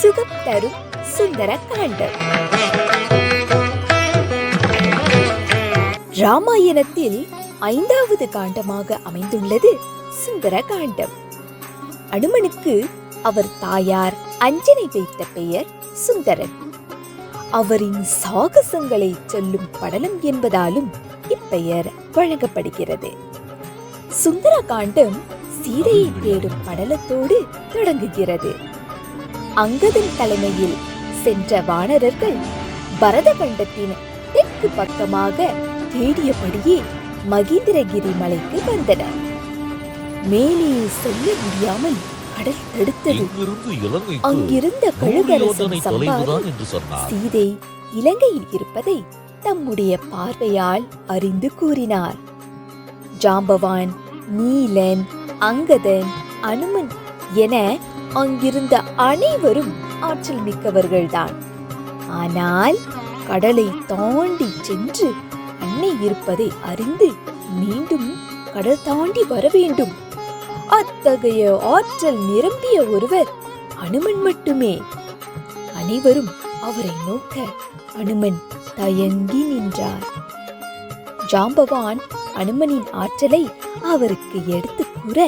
சுகம் தரும் சுந்தர காண்டம் ராமாயணத்தில் ஐந்தாவது காண்டமாக அமைந்துள்ளது சுந்தர காண்டம். அனுமனுக்கு அவர் தாயார் அஞ்சனை வைத்த பெயர் சுந்தரன். அவரின் சாகசங்களை சொல்லும் படலம் என்பதாலும் இப்பெயர் வழங்கப்படுகிறது. சுந்தர காண்டம் சீதையை தேடும் படலத்தோடு தொடங்குகிறது. அங்கதன் தலைமையில் சென்ற வானரர்கள் பரதகண்டத்தின் தெற்கு பக்கமாக தேடியபடியே மகேந்திரகிரி மலைக்கு வந்தனர். மேலே செல்ல முடியாமல் கடல் தடுத்தது. அங்கிருந்த கழுகரசன் சீதை இலங்கையில் இருப்பதை தம்முடைய பார்வையால் அறிந்து கூறினார். ஜாம்பவான் நீலன் அங்கதன் அனுமன் என அங்கிருந்த அனைவரும் ஆற்றல் மிக்கவர்கள்தான். ஆனால் கடலை தாண்டி சென்று அன்னை இருப்பதை அறிந்து மீண்டும் கடல் தாண்டி வர வேண்டும். அத்தகைய ஆற்றல் நிரம்பிய ஒருவர் அனுமன் மட்டுமே. அனைவரும் அவரை நோக்க அனுமன் தயங்கி நின்றார். ஜாம்பவான் அனுமனின் ஆற்றலை அவருக்கு எடுத்து கூற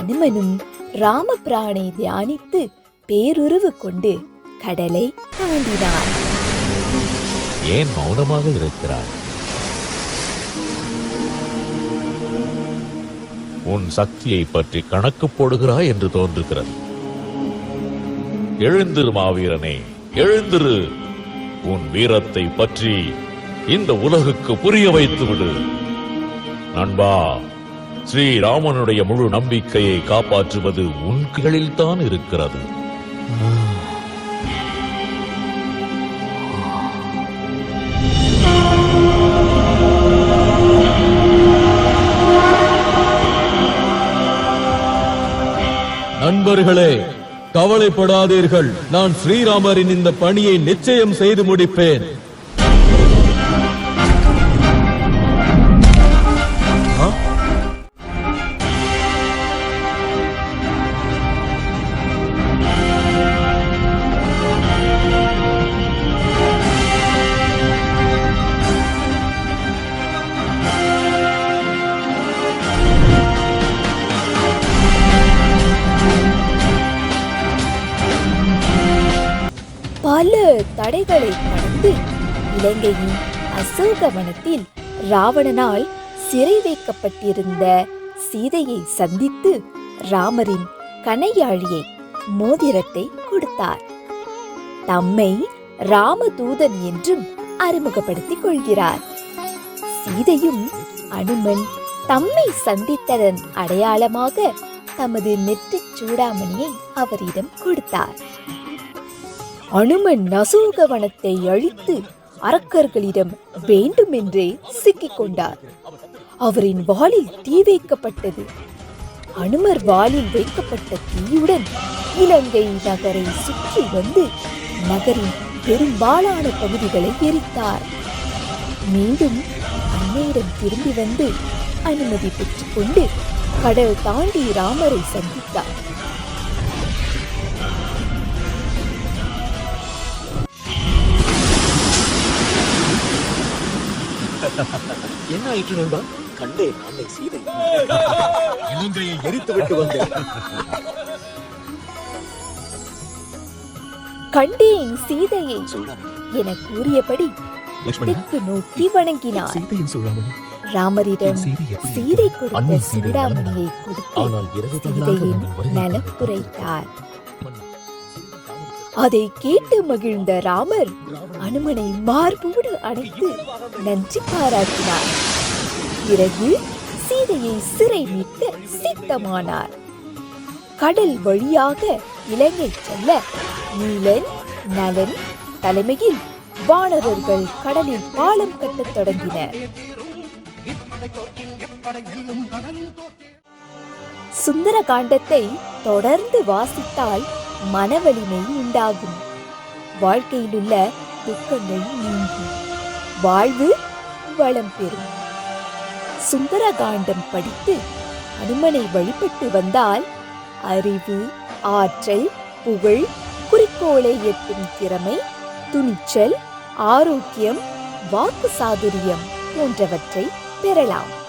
அனுமனும் ராமபிரானை தியானித்து பேருருவு கொண்டு கடலை தாண்டினார். ஏன் மௌனமாக இருக்கிறார் உன் சக்தியை பற்றி கணக்கு போடுகிறாய் என்று தோன்றுகிறது. எழுந்திரு மாவீரனே எழுந்திரு. உன் வீரத்தை பற்றி இந்த உலகுக்கு புரிய வைத்து விடு நண்பா ஸ்ரீராமனுடைய முழு நம்பிக்கையை காப்பாற்றுவது உன் கைகளில்தான் இருக்கிறது. நண்பர்களே கவலைப்படாதீர்கள். நான் ஸ்ரீராமரின் இந்த பணியை நிச்சயம் செய்து முடிப்பேன். தடைகளை கடந்து இலங்கையின் அசோகவனத்தில் ராவணனால் சிறை வைக்கப்பட்டிருந்த சீதையை சந்தித்து ராமரின் கணையாழியை மோதிரத்தை கொடுத்தார். தம்மை ராமதூதன் என்றும் அறிமுகப்படுத்திக் கொள்கிறார். சீதையும் அனுமன் தம்மை சந்தித்ததன் அடையாளமாக தமது நெற்றிச் சூடாமணியை அவரிடம் கொடுத்தார். அனுமன் நசோகவனத்தை அழித்து அரக்கர்களிடம் வேண்டுமென்றே சிக்கிக் கொண்டார் அவரின் வாளில் தீ வைக்கப்பட்டது. அனுமர் வாளில் வைக்கப்பட்ட தீயுடன் இலங்கை நகரை சுற்றி வந்து நகரின் பெரும்பாலான பகுதிகளை எரித்தார். மீண்டும் அன்னையிடம் திரும்பி வந்து அனுமதி பெற்றுக்கொண்டு கடல் தாண்டி ராமரை சந்தித்தார். என்ன ஆயிற்று நண்பா? கண்டேன் அன்னை சீதை. இலங்கையை எரித்து விட்டு வந்தேன். கண்டேன் சீதையை. என கூறியபடி தெற்கு நோக்கி வணங்கினார் ராமரிடம் சீதை? கொடுத்த சூடாமணியை கொடுத்து சீதையின். நலம் குறைத்தார். அதை கேட்டு மகிழ்ந்த ராமர் அனுமனை மார்போடு அணைத்து நன்றி பாராட்டினார். பிறகு சீதையை சிறை மீட்க சித்தமானார். கடல் வழியாக இலங்கை செல்ல நீலன் நலன் தலைமையில் வானரர்கள் கடலில் பாலம் கட்டத் தொடங்கினர். சுந்தர காண்டத்தை தொடர்ந்து வாசித்தால் மனவலிமை உண்டாகும். வாழ்க்கையிலுள்ள துக்கங்கள் நீங்கும். வாழ்வு வளம் பெறும். சுந்தரகாண்டம் படித்து அனுமனை வழிபட்டு வந்தால் அறிவு ஆற்றல் புகழ் குறிக்கோளை எட்டும் திறமை துணிச்சல் ஆரோக்கியம் வாக்கு சாதுரியம் போன்றவற்றை பெறலாம்.